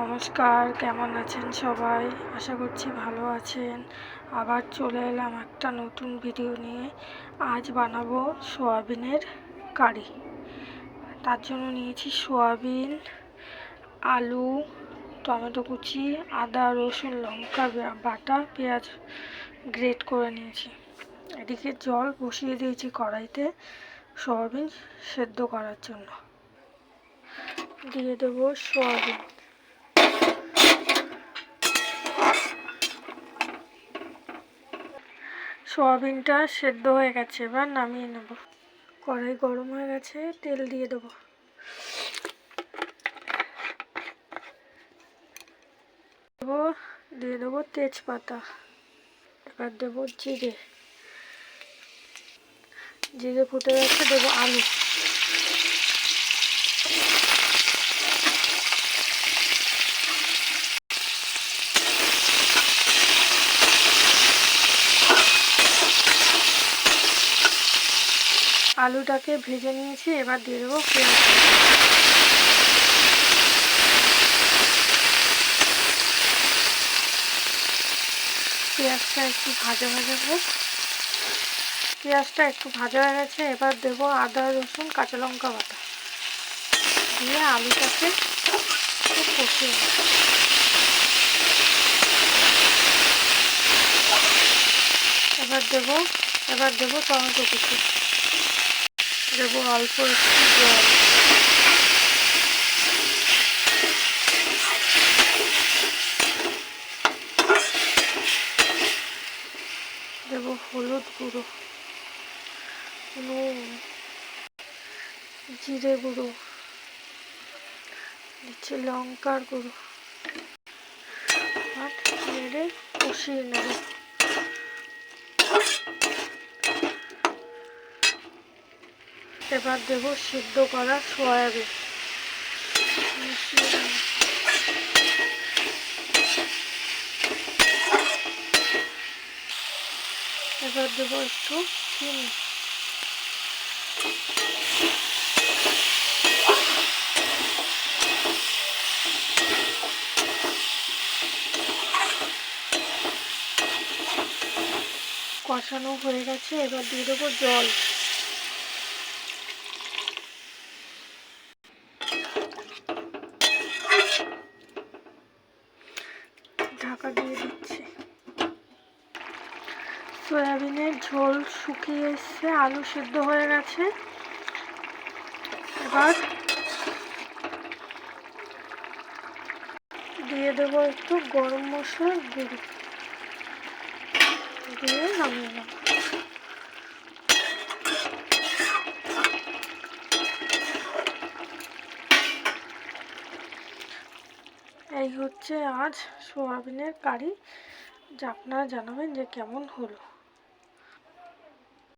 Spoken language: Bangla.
নমস্কার, কেমন আছেন সবাই? আশা করছি ভালো আছেন। আবার চলে এলাম একটা নতুন ভিডিও নিয়ে। আজ বানাবো সোয়াবিনের কারি। তার জন্য নিয়েছি সোয়াবিন, আলু, টমেটো কুচি, আদা, রসুন, লঙ্কা বাটা, পেঁয়াজ গ্রেট করে নিয়েছি। এদিকে জল বসিয়ে দিয়েছি কড়াইতে সোয়াবিন সেদ্ধ করার জন্য। দিয়ে দেবো সোয়াবিন। সোয়াবিনটা সেদ্ধ হয়ে গেছে, এবার নামিয়ে নেব। কড়াই গরম হয়ে গেছে, তেল দিয়ে দেবো। দেবো, দিয়ে দেবো তেজপাতা, এবার দেবো জিরে। জিরে ফুটে গেছে, দেবো আলু। আলুটাকে ভেজে নিয়েছি, এবার দিয়ে দেবো পেঁয়াজ। পেঁয়াজটা একটু ভাজা ভাজা হোক। পেঁয়াজটা একটু ভাজা হয়ে গেছে, এবার দেবো আদা, রসুন, কাঁচা লঙ্কা বাটা। দিয়ে আলুটাকে খুব কষিয়ে এবার দেবো এবার দেবো টমেটো কুচি। দেবো অল্প একটু জল। দেবো হলুদ গুঁড়ো। নুন। জিরে গুঁড়ো। দিচ্ছি লঙ্কার গুঁড়ো। আর নেড়ে কষিয়ে নেব। এবার দেব, সিদ্ধ করা সয়াবিন। এবার দেবো একটু চিনি। কষানো হয়ে গেছে, এবার দিয়ে দেবো জল। দিয়ে দিচ্ছি। সয়াবিনের ঝোল শুকিয়ে এসছে, আলু সেদ্ধ হয়ে গেছে। এবার দিয়ে দেবো একটু গরম মশলার গুঁড়ো। দিয়ে নামিয়ে নেব। এই হচ্ছে আজ সোয়াবিনের কারি। যা আপনারা জানাবেন যে কেমন হলো।